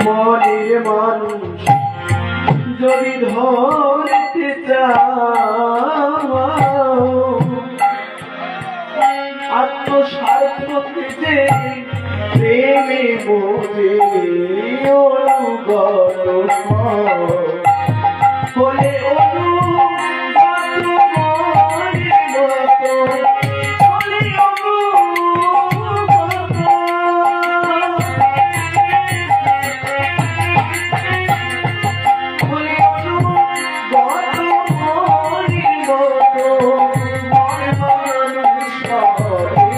মনের মানুষ যদি ধরতে চাও আত্মস্বার্থ থেকে প্রেমে বোঝে অনুগত